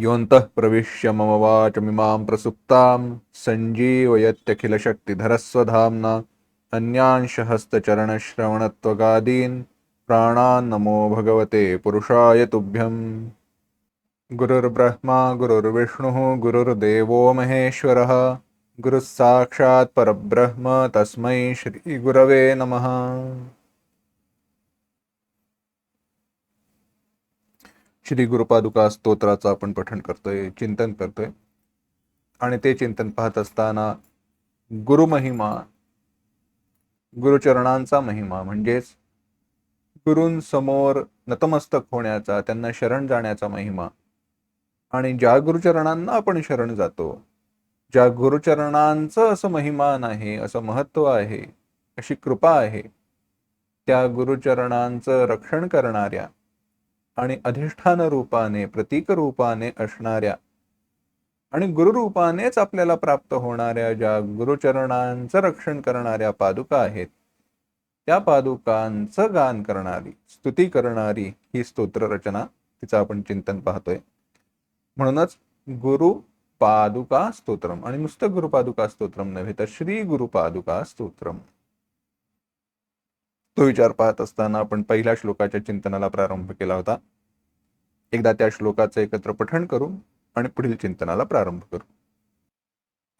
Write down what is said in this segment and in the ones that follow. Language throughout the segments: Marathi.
योऽन्तः प्रविश्य मम वाचमिमां प्रसुप्तां सञ्जीवयत्यखिलशक्तिधरस्वधाम्ना अन्यांशहस्तचरणश्रवणत्वगादीन् प्राणान् नमो भगवते पुरुषाय तुभ्यम्। गुरुर्ब्रह्मा गुरुर्विष्णुः गुरुर्देवो महेश्वरः गुरुः साक्षात् परब्रह्म तस्मै श्रीगुरवे नमः। श्री गुरुपादुका स्तोत्राचं आपण पठण करतोय चिंतन करतोय. आणि ते चिंतन पाहत असताना गुरुमहिमा गुरुचरणांचा महिमा म्हणजेच गुरूंसमोर नतमस्तक होण्याचा त्यांना शरण जाण्याचा महिमा. आणि ज्या गुरुचरणांना आपण शरण जातो ज्या गुरुचरणांचं असं महिमान आहे असं महत्त्व आहे अशी कृपा आहे त्या गुरुचरणांचं रक्षण करणाऱ्या आणि अधिष्ठान रूपाने प्रतीक रूपाने असणाऱ्या आणि गुरुरूपानेच आपल्याला प्राप्त होणाऱ्या ज्या गुरुचरणांचं रक्षण करणाऱ्या पादुका आहेत त्या पादुकांचं गान करणारी स्तुती करणारी ही स्तोत्र रचना तिचं आपण चिंतन पाहतोय. म्हणूनच गुरु पादुका स्तोत्रम आणि नुसतं गुरुपादुका स्तोत्रम नव्हे तर श्री गुरुपादुका स्तोत्रम. तो विचार पाहत असताना आपण पहिल्या श्लोकाच्या चिंतनाला प्रारंभ केला होता. एकदा त्या श्लोकाचं एकत्र पठण करू आणि पुढील चिंतनाला प्रारंभ करू.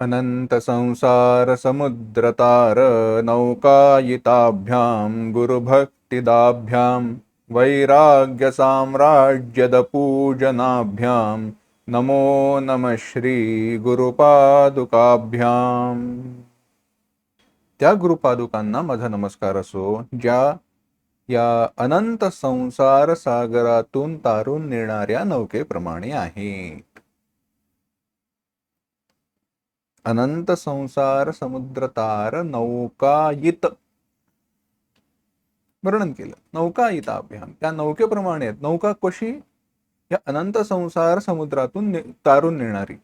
अनंत संसार समुद्रतार नौकायिताभ्याम गुरुभक्तिदाभ्याम वैराग्य साम्राज्यदपूजनाभ्याम नमो नम श्री गुरुपादुकाभ्याम त्या गुरुपादुकांना माझा नमस्कार असो ज्या या अनंत संसार सागरातून तारून नेणाऱ्या नौकेप्रमाणे आहेत. अनंत संसार समुद्र तार नौकायित. वर्णन केलं. नौकायित अभियान. त्या नौकेप्रमाणे आहेत. नौका कशी? या अनंत संसार समुद्रातून ने- तारून नेणारी.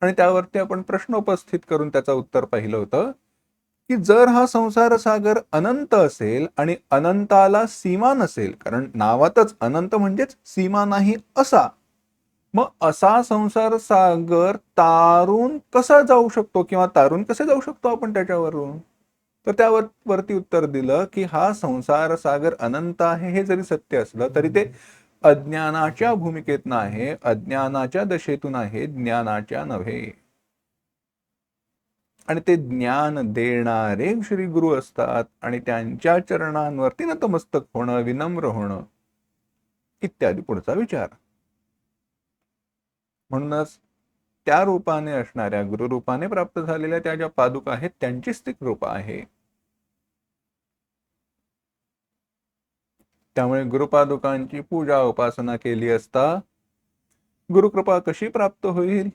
आणि त्यावरती आपण प्रश्न उपस्थित करून त्याचं उत्तर पाहिलं होतं. की जर हा संसार सागर अनंत असेल आणि अनंताला सीमा नसेल कारण नावातच अनंत म्हणजेच सीमा नाही असा मग असा संसार सागर तारून कसा जाऊ शकतो किंवा तारून कसे जाऊ शकतो आपण त्याच्यावरून? तर त्यावर वरती उत्तर दिलं की हा संसार सागर अनंत आहे हे जरी सत्य असलं तरी ते अज्ञानाच्या भूमिकेतनं आहे अज्ञानाच्या दशेतून आहे ज्ञानाच्या नव्हे. आणि ते ज्ञान देणारे श्री गुरु असतात आणि त्यांच्या चरणांवरती नतमस्तक होणं विनम्र होणं इत्यादी पुढचा विचार. म्हणूनच त्या रूपाने असणाऱ्या गुरुरूपाने प्राप्त झालेल्या त्या ज्या पादुका आहेत त्यांचीच ती कृपा आहे. त्यामुळे गुरुपादुकांची पूजा उपासना केली असता गुरुकृपा कशी प्राप्त होईल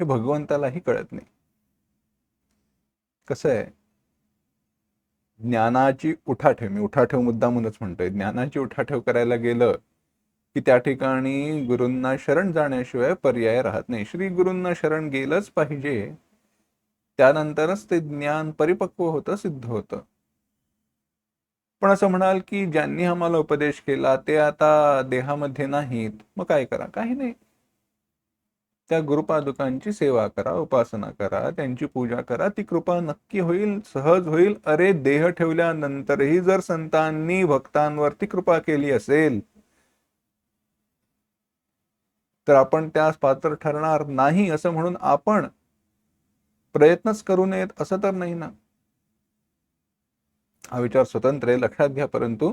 हे भगवंतालाही कळत नाही. कसं आहे? ज्ञानाची उठाठेव मी उठाठेव मुद्दा म्हणूनच म्हणतोय. ज्ञानाची उठाठेव करायला गेलं की त्या ठिकाणी गुरूंना शरण जाण्याशिवाय पर्याय राहत नाही. श्री गुरूंना शरण गेलंच पाहिजे. त्यानंतरच ते ज्ञान परिपक्व होतं सिद्ध होतं. पण असं म्हणाल की ज्यांनी आम्हाला उपदेश केला ते आता देहामध्ये नाहीत. मग काय करा? काही नाही. त्या गुरुपादुकांची सेवा करा उपासना करा त्यांची पूजा करा. ती कृपा नक्की होईल सहज होईल. अरे देह ठेवल्यानंतरही जर संतांनी भक्तांवरती कृपा केली असेल तर आपण त्यास पात्र ठरणार नाही असं म्हणून आपण प्रयत्नच करू नयेत असं तर नाही ना. हा विचार स्वतंत्र आहे लक्षात घ्या परंतु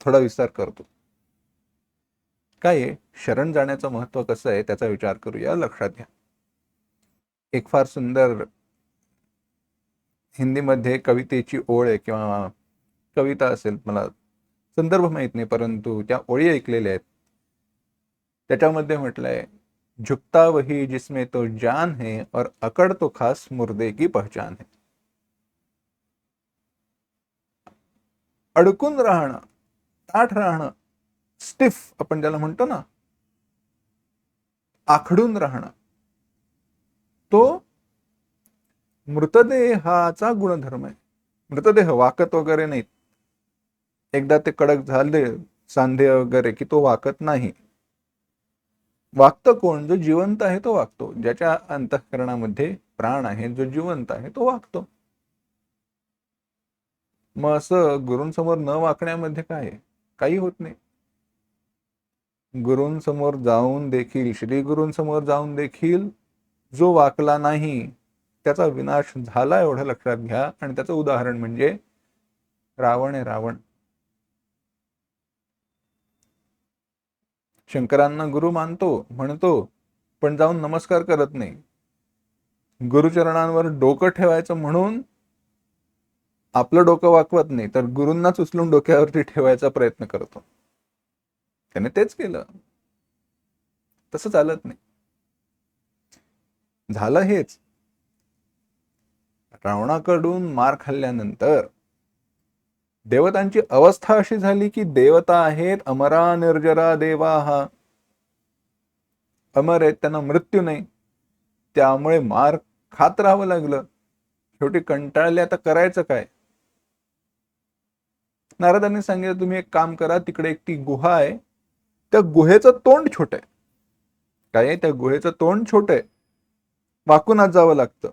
थोडा विस्तार करतो. काय आहे? शरण जाण्याचं महत्त्व कसं आहे? त्याचा विचार करूया. लक्षात घ्या. एक फार सुंदर हिंदीमध्ये कवितेची ओळ आहे किंवा कविता असेल मला संदर्भ माहीत नाही परंतु त्या ओळी ऐकलेल्या आहेत. त्याच्यामध्ये म्हटलंय झुकता वही जिसमें तो जान है और अकड़ तो खास मुर्दे की पहचान है. अडकून राहणं ताठ राहणं स्टिफ आपण ज्याला म्हणतो ना आखडून राहणं तो मृतदेहाचा गुणधर्म आहे. मृतदेह वाकत वगैरे नाहीत. एकदा ते कडक झाले सांधे वगैरे की तो वाकत नाही. वागतं कोण? जो जिवंत आहे तो वागतो ज्याच्या अंतःकरणामध्ये प्राण आहे जो जिवंत आहे तो वागतो मग असं गुरूंसमोर न वाकण्यामध्ये काय आहे? काही होत नाही. गुरूंसमोर जाऊन देखील श्री गुरूंसमोर जाऊन देखील जो वाकला नाही त्याचा विनाश झाला एवढं लक्षात घ्या. आणि त्याचं उदाहरण म्हणजे रावण आहे रावण. शंकरांना गुरु मानतो म्हणतो पण जाऊन नमस्कार करत नाही. गुरुचरणांवर डोकं ठेवायचं म्हणून आपलं डोकं वाकवत नाही तर गुरूंनाच उचलून डोक्यावरती ठेवायचा प्रयत्न करतो. त्याने तेच केलं. तसं चालत नाही. झालं हेच. रावणाकडून मार खाल्ल्यानंतर देवतांची अवस्था अशी झाली की देवता आहेत अमरा निर्जरा देवा. हा अमर आहेत त्यांना मृत्यू नाही. त्यामुळे मार खात राहावं लागलं. शेवटी कंटाळले आता करायचं काय? नारदांनी सांगितलं तुम्ही एक काम करा तिकडे एक ती गुहा आहे. त्या गुहेचं तोंड छोट आहे. काय? त्या गुहेचं तोंड छोट आहे. वाकून आत जावं लागतं.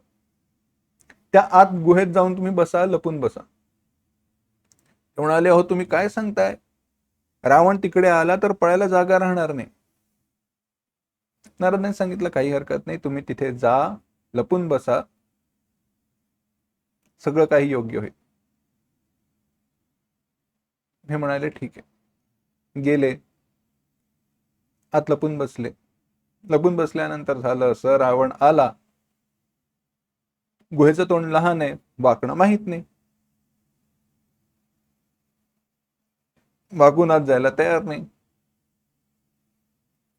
त्या आत गुहेत जाऊन तुम्ही बसा लपून बसा. ते म्हणाले अहो तुम्ही काय सांगताय? रावण तिकडे आला तर पळायला जागा राहणार नाही. नारदांनी सांगितलं काही हरकत नाही तुम्ही तिथे जा लपून बसा. सगळं काही योग्य होईल. हे म्हणाले ठीक आहे. गेले. आत लपून बसले. लपून बसल्यानंतर झालं असं रावण आला. गुहेचं तोंड लहान आहे वाकणं माहीत नाही. वाकून आत जायला तयार नाही.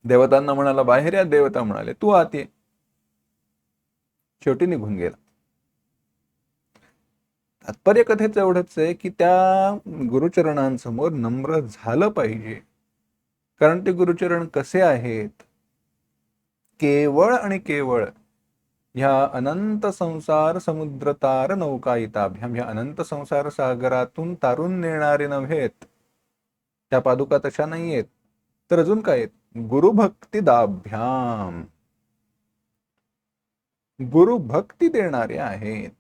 देवतांना म्हणाला बाहेर या देवता म्हणाले तू आत ये. शेवटी निघून गेला. तात्पर्य कथेचं एवढंच आहे की त्या गुरुचरणांसमोर नम्र झालं पाहिजे. कारण ते गुरुचरण कसे आहेत? केवळ आणि केवळ ह्या अनंत संसार समुद्र तार नौकायिताभ्याम ह्या अनंत संसार सागरातून तारून नेणारे नव्हेत. त्या पादुका तशा नाही आहेत तर अजून काय आहेत? गुरुभक्तिदाभ्याम. गुरुभक्ती देणारे आहेत.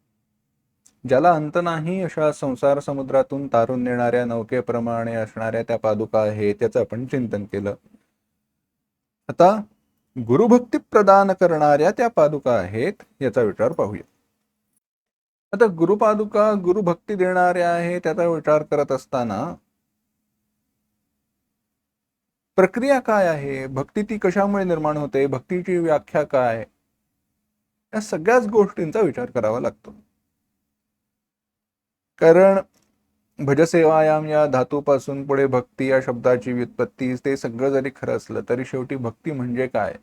ज्याला अंत नाही अशा संसार समुद्रातून तारून नेणाऱ्या नौकेप्रमाणे असणाऱ्या त्या पादुका आहेत त्याचं आपण चिंतन केलं. आता गुरुभक्ती प्रदान करणाऱ्या त्या पादुका आहेत याचा विचार पाहूया. आता गुरुपादुका गुरुभक्ती देणाऱ्या आहे त्याचा विचार करत असताना प्रक्रिया काय आहे? भक्ती ती कशामुळे निर्माण होते? भक्तीची व्याख्या काय? या सगळ्याच गोष्टींचा विचार करावा लागतो. कारण भजसेवायाम या धातूपासून पुढे भक्ती या शब्दाची व्युत्पत्ती ते सगळं जरी खरं असलं तरी शेवटी भक्ती म्हणजे काय?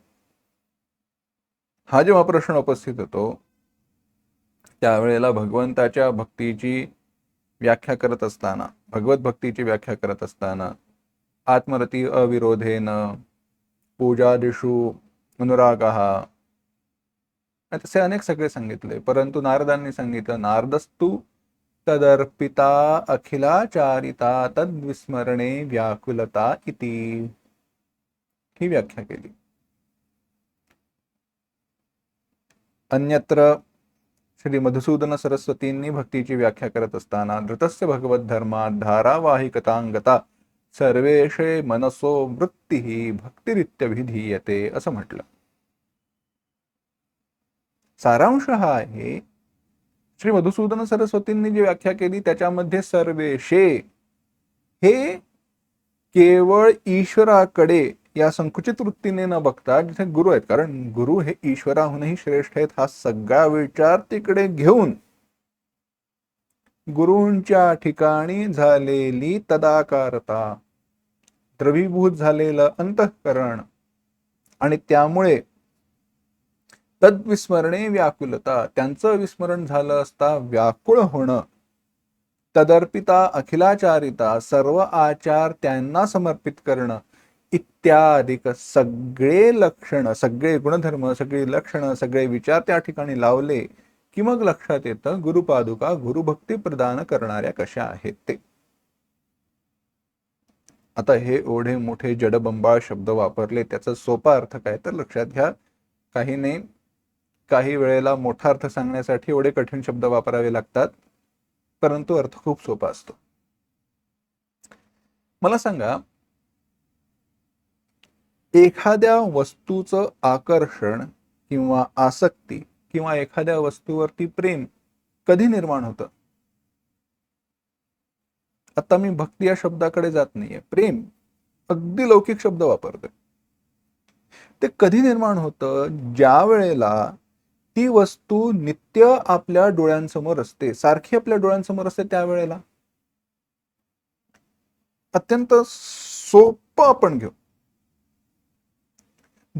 हा जेव्हा प्रश्न उपस्थित होतो त्यावेळेला भगवंताच्या भक्तीची व्याख्या करत असताना भगवत भक्तीची व्याख्या करत असताना आत्मरती अविरोधेन पूजादिषु अनुराग तसे अनेक सगळे सांगितले. परंतु नारदांनी सांगितलं नारदस्तू तदर्पिता अखिलाचारिता तद्विस्मरणे व्याकुलता इति. ही व्याख्या केली. अन्यत्र श्री मधुसूदन सरस्वतींनी भक्तीची व्याख्या करत असताना धृतस्य भगवत धर्मात धारावाहिकतांगता सर्वेशे मनसो वृत्ती ही भक्तिरित्यभिधीयते असं म्हटलं. सारांश हा आहे श्री मधुसूदन सरस्वतींनी जी व्याख्या केली त्याच्यामध्ये सर्वेशे हे केवळ ईश्वराकडे या संकुचित वृत्तीने न बघता जिथे गुरु आहेत. कारण गुरु हे ईश्वराहूनही श्रेष्ठ आहेत हा सगळा विचार तिकडे घेऊन गुरूंच्या ठिकाणी झालेली तदाकारता द्रवीभूत झालेलं अंतःकरण आणि त्यामुळे तद्विस्मरणे व्याकुलता. त्यांचं विस्मरण झालं असता व्याकुळ होणं. तदर्पिता अखिलाचारिता सर्व आचार त्यांना समर्पित करणं. इत्यादिक सगळे लक्षण सगळे गुणधर्म सगळी लक्षणं सगळे विचार त्या ठिकाणी लावले की मग लक्षात येतं गुरुपादुका गुरुभक्ती प्रदान करणाऱ्या कशा आहेत ते. आता हे ओढे मोठे जडबंबाळ शब्द वापरले त्याचा सोपा अर्थ काय? तर लक्षात घ्या काही नाही. काही वेळेला मोठा अर्थ सांगण्यासाठी एवढे कठीण शब्द वापरावे लागतात परंतु अर्थ खूप सोपा असतो. मला सांगा एखाद्या वस्तूचं आकर्षण किंवा आसक्ती किंवा एखाद्या वस्तूवरती प्रेम कधी निर्माण होतं? आता मी भक्ती या शब्दाकडे जात नाहीये. प्रेम अगदी लौकिक शब्द वापरतोय. ते कधी निर्माण होतं? ज्या वेळेला ती वस्तू नित्य आपल्या डोळ्यांसमोर असते. सारखी आपल्या डोळ्यांसमोर असते त्यावेळेला. अत्यंत सोपं आपण घेऊ.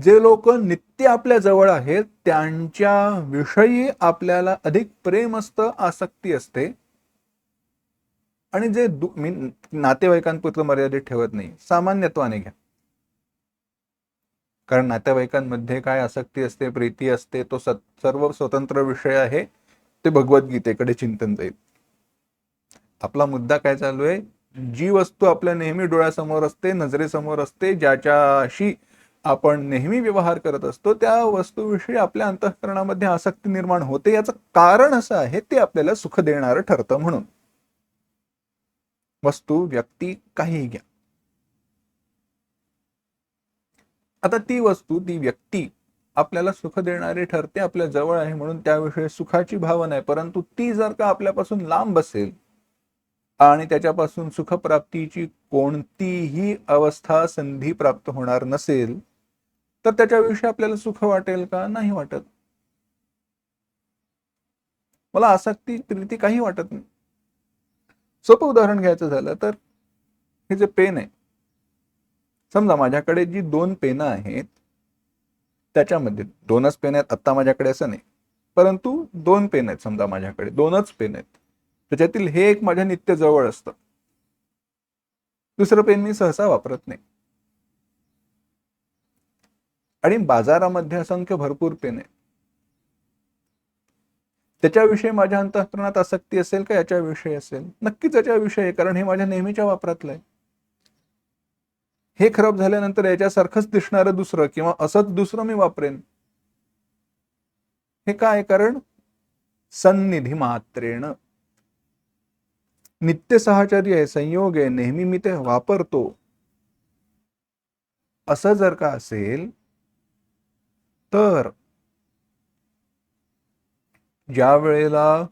जे लोक नित्य आपल्या जवळ आहेत त्यांच्या विषयी आपल्याला अधिक प्रेम असतं आसक्ती असते. आणि जे मी नातेवाईकांपुरतं मर्यादित ठेवत नाही. सामान्यत्वाने घ्या. कारण नातेवाईकांमध्ये काय आसक्ती असते प्रीती असते तो सर्व स्वतंत्र विषय आहे ते भगवद्गीतेकडे चिंतन जाईल. आपला मुद्दा काय चालू आहे? जी वस्तू आपल्या नेहमी डोळ्यासमोर असते नजरेसमोर असते ज्याच्याशी आपण नेहमी व्यवहार करत असतो त्या वस्तूविषयी आपल्या अंतःकरणामध्ये आसक्ती निर्माण होते. याचं कारण असं आहे ते आपल्याला सुख देणारं ठरतं म्हणून. वस्तू व्यक्ती काहीही घ्या. आता ती वस्तू ती व्यक्ती आपल्याला सुख देणारी ठरते आपल्या जवळ आहे म्हणून त्याविषयी सुखाची भावना आहे. परंतु ती जर का आपल्यापासून लांब असेल आणि त्याच्यापासून सुखप्राप्तीची कोणतीही अवस्था संधी प्राप्त होणार नसेल तर त्याच्याविषयी आपल्याला सुख वाटेल का? नाही वाटत. मला आसक्ती प्रीती काही वाटत नाही. सोपं उदाहरण घ्यायचं झालं तर हे जे पेन आहे समजा माझ्याकडे जी दोन पेनं आहेत त्याच्यामध्ये दोनच पेन आहेत आत्ता माझ्याकडे असं नाही. परंतु दोन पेन आहेत समजा माझ्याकडे दोनच पेन आहेत. त्याच्यातील हे एक माझ्या नित्य जवळ असतं. दुसरं पेन मी सहसा वापरत नाही. आणि बाजारामध्ये असंख्य भरपूर पेन आहेत. त्याच्याविषयी माझ्या अंतःकरणात आसक्ती असेल का? याच्याविषयी असेल. नक्कीच याच्याविषयी कारण हे माझ्या नेहमीच्या वापरातलं आहे. हे खराब झाल्यानंतर याच्यासारखंच दिसणारं दुसरं किंवा असंच दुसरं मी वापरेन. हे काय? कारण सन्निधी मात्रेण नित्य साहचर्य आहे संयोग आहे नेहमी मी ते वापरतो. असं जर का असेल तर ज्या वेळेला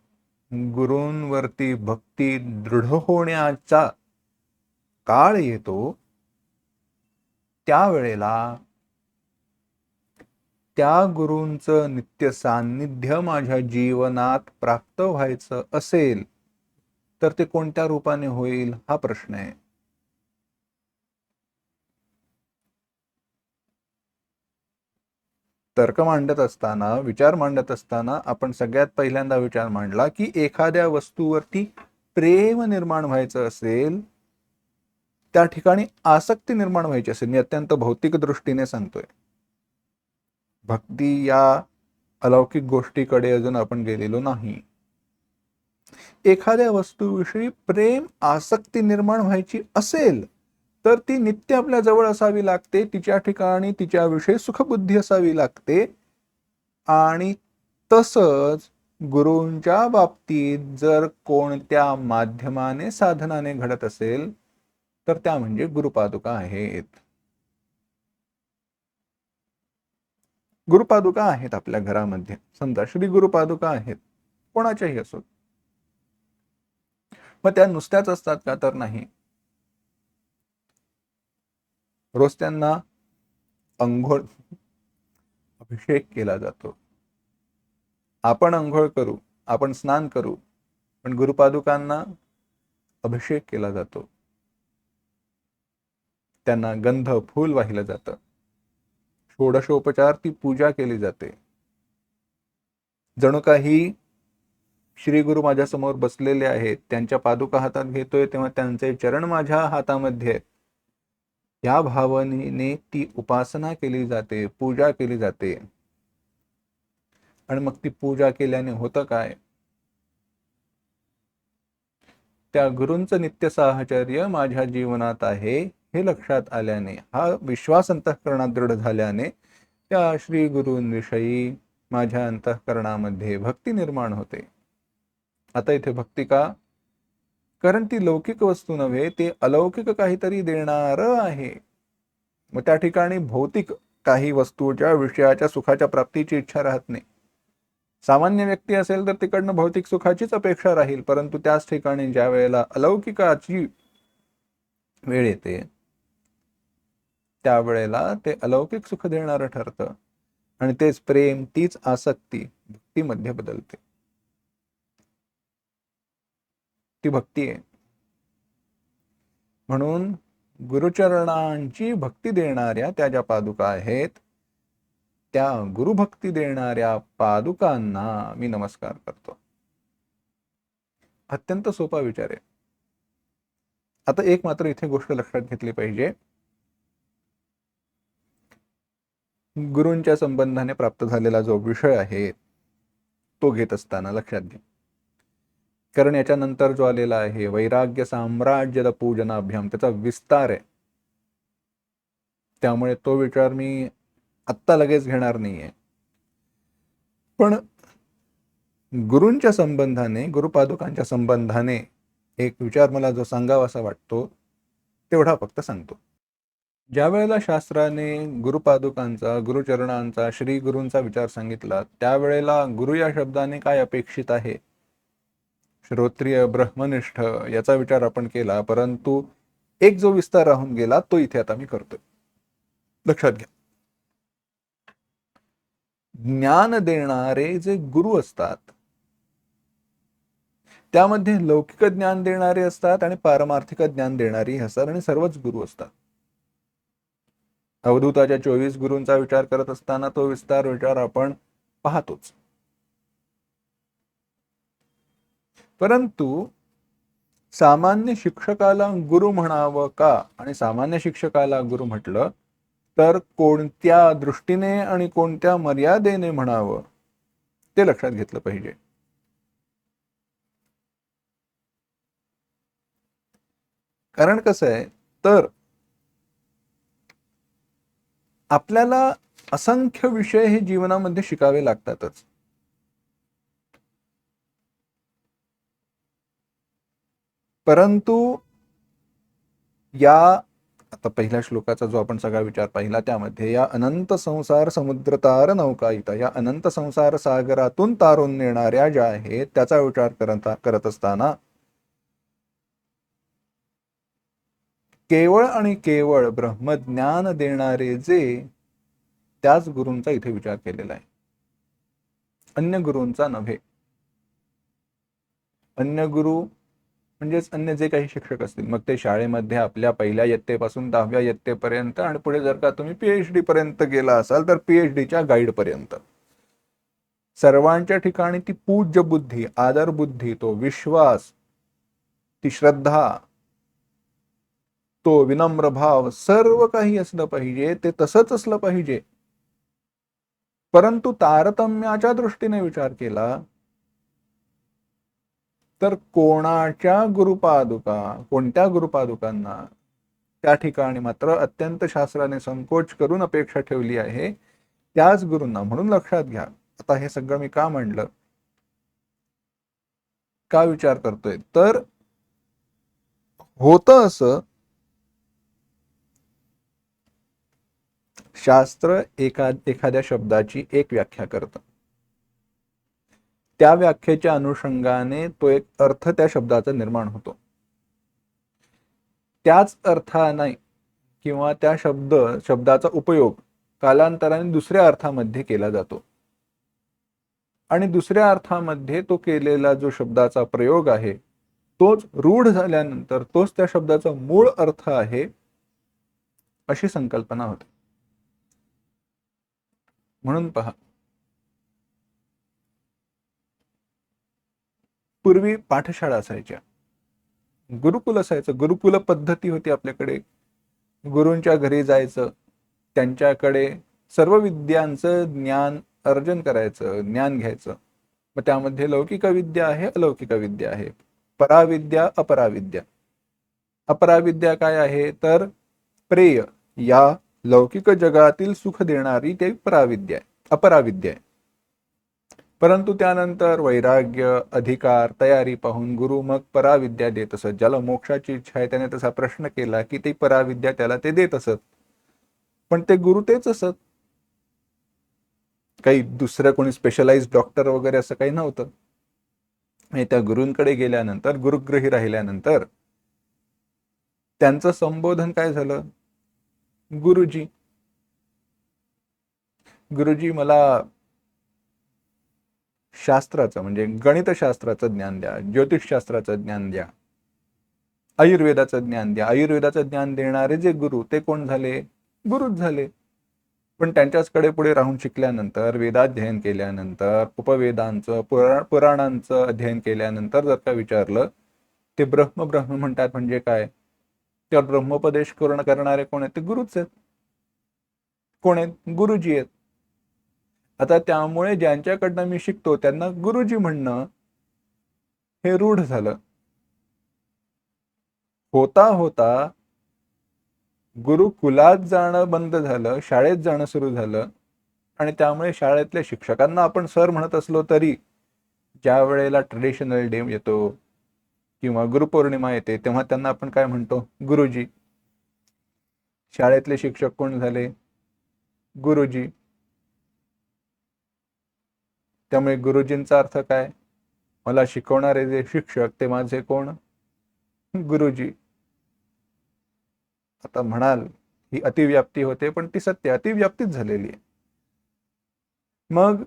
गुरूंवरती भक्ती दृढ होण्याचा काळ येतो त्यावेळेला त्या गुरूंचं नित्य सान्निध्य माझ्या जीवनात प्राप्त व्हायचं असेल तर ते कोणत्या रूपाने होईल हा प्रश्न आहे. तर्क मांडत असताना विचार मांडत असताना आपण सगळ्यात पहिल्यांदा विचार मांडला की एखाद्या वस्तूवरती प्रेम निर्माण व्हायचं असेल त्या ठिकाणी आसक्ती निर्माण व्हायची असेल. मी अत्यंत भौतिक दृष्टीने सांगतोय. भक्ती या अलौकिक गोष्टीकडे अजून आपण गेलेलो नाही. एखाद्या वस्तूविषयी प्रेम आसक्ती निर्माण व्हायची असेल तर ती नित्य आपल्या जवळ असावी लागते तिच्या ठिकाणी तिच्याविषयी सुखबुद्धी असावी लागते. आणि तसंच गुरूंच्या बाबतीत जर कोणत्या माध्यमाने साधनाने घडत असेल तर त्या म्हणजे गुरुपादुका आहेत. गुरुपादुका आहेत आपल्या घरामध्ये. समजा श्री गुरुपादुका आहेत. कोणाच्याही असोत मग त्या नुसत्याच असतात का तर नाही? रोज त्यांना अंघोळ अभिषेक केला जातो. आपण अंघोळ करू आपण स्नान करू पण गुरुपादुकांना अभिषेक केला जातो. त्यांना गंध फूल वाहिलं जातं. षोडशोपचार ती पूजा केली जाते. जणू काही श्री गुरु माझ्यासमोर बसलेले आहेत त्यांच्या पादुका हातात घेतोय तेव्हा त्यांचे चरण माझ्या हातामध्ये आहेत. या भावनेने ती उपासना केली जाते पूजा केली जाते. आणि मग ती पूजा केल्याने होतं काय? त्या गुरूंचं नित्य साहचर्य माझ्या जीवनात आहे. हे लक्षात आल्याने हा विश्वास अंतःकरणात दृढ झाल्याने त्या श्री गुरूंविषयी माझ्या अंतःकरणामध्ये भक्ती निर्माण होते. आता इथे भक्ती का? कारण ती लौकिक वस्तू नव्हे ते अलौकिक काहीतरी देणार आहे. मग त्या ठिकाणी भौतिक काही वस्तूच्या विषयाच्या सुखाच्या प्राप्तीची इच्छा राहत नाही. सामान्य व्यक्ती असेल तर तिकडनं भौतिक सुखाचीच अपेक्षा राहील परंतु त्याच ठिकाणी ज्या वेळेला अलौकिकाची वेळ येते त्यावेळेला ते अलौकिक सुख देणारं ठरतं. आणि तेच प्रेम तीच आसक्ती भक्तीमध्ये बदलते. ती भक्ती आहे. म्हणून गुरुचरणांची भक्ती देणाऱ्या त्या ज्या पादुका आहेत त्या गुरुभक्ती देणाऱ्या पादुकांना मी नमस्कार करतो. अत्यंत सोपा विचार आहे. आता एक मात्र इथे गोष्ट लक्षात घेतली पाहिजे. गुरूंच्या संबंधाने प्राप्त झालेला जो विषय आहे तो घेत असताना लक्षात घ्या. कारण याच्यानंतर जो आलेला आहे वैराग्य साम्राज्य पूजनाभ्याम त्याचा विस्तार आहे. त्यामुळे तो विचार मी आत्ता लगेच घेणार नाहीये. पण गुरूंच्या संबंधाने गुरुपादुकांच्या संबंधाने एक विचार मला जो सांगावा असा वाटतो तेवढा फक्त सांगतो. ज्या वेळेला शास्त्राने गुरुपादुकांचा गुरुचरणांचा श्री गुरूंचा विचार सांगितला त्यावेळेला गुरु या शब्दाने काय अपेक्षित आहे? श्रोत्रिय ब्रह्मनिष्ठ याचा विचार आपण केला परंतु एक जो विस्तार राहून गेला तो इथे आता मी करतोय. लक्षात घ्या. ज्ञान देणारे जे गुरु असतात त्यामध्ये लौकिक ज्ञान देणारे असतात आणि पारमार्थिक ज्ञान देणारी असतात आणि सर्वच गुरु असतात. अवधूताच्या चोवीस गुरूंचा विचार करत असताना तो विस्तार विचार आपण पाहतोच. परंतु सामान्य शिक्षकाला गुरु म्हणावं का आणि सामान्य शिक्षकाला गुरु म्हटलं तर कोणत्या दृष्टीने आणि कोणत्या मर्यादेने म्हणावं ते लक्षात घेतलं पाहिजे. कारण कसं आहे तर आपल्याला असंख्य विषय हे जीवनामध्ये शिकावे लागतातच. परंतु या आता पहिल्या श्लोकाचा जो आपण सगळा विचार पाहिला त्यामध्ये या अनंत संसार समुद्र तार नौकायिता या अनंत संसार सागरातून तारून नेणाऱ्या ज्या आहेत त्याचा विचार करत करत असताना केवळ आणि केवळ ब्रह्मज्ञान देणारे जे त्याच गुरूंचा इथे विचार केलेला आहे. अन्य गुरूंचा नव्हे. अन्य गुरु म्हणजेच अन्य जे काही शिक्षक असतील मग ते शाळेमध्ये आपल्या पहिल्या इयत्तेपासून दहाव्या इयत्तेपर्यंत आणि पुढे जर का तुम्ही पीएच डी पर्यंत गेला असाल तर पीएच डीच्या गाईड पर्यंत. सर्वांच्या ठिकाणी ती पूज्य बुद्धी आदर बुद्धी तो विश्वास ती श्रद्धा तो विनम्र भाव सर्व काही असलं पाहिजे ते तसंच असलं पाहिजे. परंतु तारतम्याच्या दृष्टीने विचार केला तर कोणाच्या गुरुपादुका कोणत्या गुरुपादुकांना त्या ठिकाणी मात्र अत्यंत शास्त्राने संकोच करून अपेक्षा ठेवली आहे त्याच गुरूंना म्हणून लक्षात घ्या. आता हे सगळं मी का म्हणलं? का विचार करतोय? तर होतं असं शास्त्र एका एखाद्या शब्दाची एक व्याख्या करतं. त्या व्याख्येच्या अनुषंगाने तो एक अर्थ त्या शब्दाचा निर्माण होतो. त्याच अर्थाने किंवा त्या शब्द शब्दाचा उपयोग कालांतराने दुसऱ्या अर्थामध्ये केला जातो. आणि दुसऱ्या अर्थामध्ये तो केलेला जो शब्दाचा प्रयोग आहे तोच रूढ झाल्यानंतर तोच त्या शब्दाचा मूळ अर्थ आहे अशी संकल्पना होते. म्हणून पहा. पूर्वी पाठशाळा असायच्या. गुरुकुल असायचं. गुरुकुल पद्धती होती आपल्याकडे. गुरूंच्या घरी जायचं. त्यांच्याकडे सर्व विद्यांचं ज्ञान अर्जन करायचं ज्ञान घ्यायचं. मग त्यामध्ये लौकिक विद्या आहे अलौकिक विद्या आहे. पराविद्या अपराविद्या. अपराविद्या काय आहे? तर प्रेय या लौकिक जगातील सुख देणारी ते पराविद्या आहे अपराविद्या आहे. परंतु त्यानंतर वैराग्य अधिकार तयारी पाहून गुरु मग पराविद्या देत असत. ज्याला मोक्षाची इच्छा आहे त्याने तसा प्रश्न केला की ते पराविद्या त्याला ते देत असत. पण ते गुरु तेच असत. काही दुसरं कोणी स्पेशलाइज डॉक्टर वगैरे असं काही नव्हतं. आणि त्या गुरूंकडे गेल्यानंतर गुरुग्रही राहिल्यानंतर त्यांचं संबोधन काय झालं? गुरुजी. गुरुजी मला शास्त्राचं म्हणजे गणितशास्त्राचं ज्ञान द्या ज्योतिषशास्त्राचं ज्ञान द्या आयुर्वेदाचं ज्ञान द्या. आयुर्वेदाचं ज्ञान देणारे जे गुरु ते कोण झाले? गुरुच झाले. पण त्यांच्याचकडे पुढे राहून शिकल्यानंतर वेदाध्ययन केल्यानंतर उपवेदांचं पुरा पुराणांचं अध्ययन केल्यानंतर जर का विचारलं ते ब्रह्म ब्रह्म म्हणतात म्हणजे काय? त्यावर ब्रह्मोपदेश करून करणारे कोण आहेत? ते गुरुच आहेत. कोण आहेत? गुरुजी आहेत. आता त्यामुळे ज्यांच्याकडनं मी शिकतो त्यांना गुरुजी म्हणणं हे रूढ झालं. होता होता गुरुकुलात जाणं बंद झालं शाळेत जाणं सुरू झालं आणि त्यामुळे शाळेतल्या शिक्षकांना आपण सर म्हणत असलो तरी ज्या वेळेला ट्रेडिशनल डे येतो किंवा गुरुपौर्णिमा येते तेव्हा त्यांना आपण काय म्हणतो? गुरुजी. शाळेतले शिक्षक कोण झाले? गुरुजी. त्यामुळे गुरुजींचा अर्थ काय? मला शिकवणारे जे शिक्षक ते माझे कोण? गुरुजी. आता म्हणाल ही अतिव्याप्ती होते पण ती सत्य अतिव्याप्तीच झालेली आहे. मग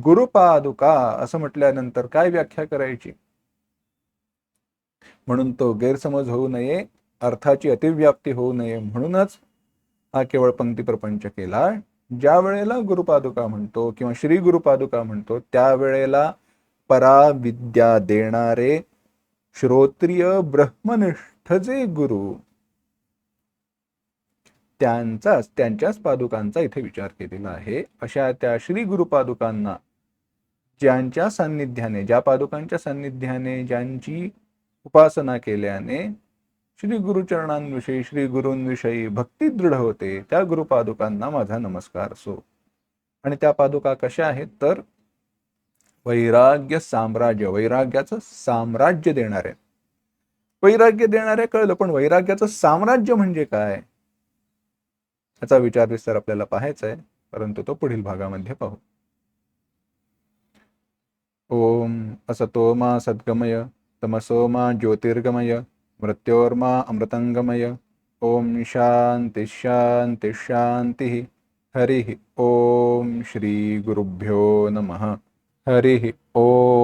गुरुपादुका असं म्हटल्यानंतर काय व्याख्या करायची? म्हणून तो गैरसमज होऊ नये अर्थाची अतिव्याप्ती होऊ नये म्हणूनच हा केवळ पंक्ती प्रपंच केला. ज्या वेळेला गुरुपादुका म्हणतो किंवा श्री गुरुपादुका म्हणतो त्यावेळेला पराविद्या देणारे श्रोत्रिय ब्रह्मनिष्ठ जे गुरु त्यांचाच त्यांच्याच पादुकांचा इथे विचार केलेला आहे. अशा त्या श्री गुरुपादुकांना ज्यांच्या सान्निध्याने ज्या पादुकांच्या सान्निध्याने ज्यांची उपासना केल्याने श्री गुरुचरणांविषयी श्री गुरूंविषयी भक्ती दृढ होते त्या गुरुपादुकांना माझा नमस्कार असो. आणि त्या पादुका कशा आहेत? तर वैराग्य साम्राज्य वैराग्याचं साम्राज्य देणारे वैराग्य देणारे कळलं पण वैराग्याचं साम्राज्य म्हणजे काय? याचा विचार विस्तार आपल्याला पाहायचा आहे. परंतु तो पुढील भागामध्ये पाहू. ओम असतो मा सद्गमय तमसो मा ज्योतिर्गमय मृत्योर्मा अमृतंगमय. ओम शांती शांती शांती. हरि ओम श्री गुरुभ्यो नमः. हरि ओम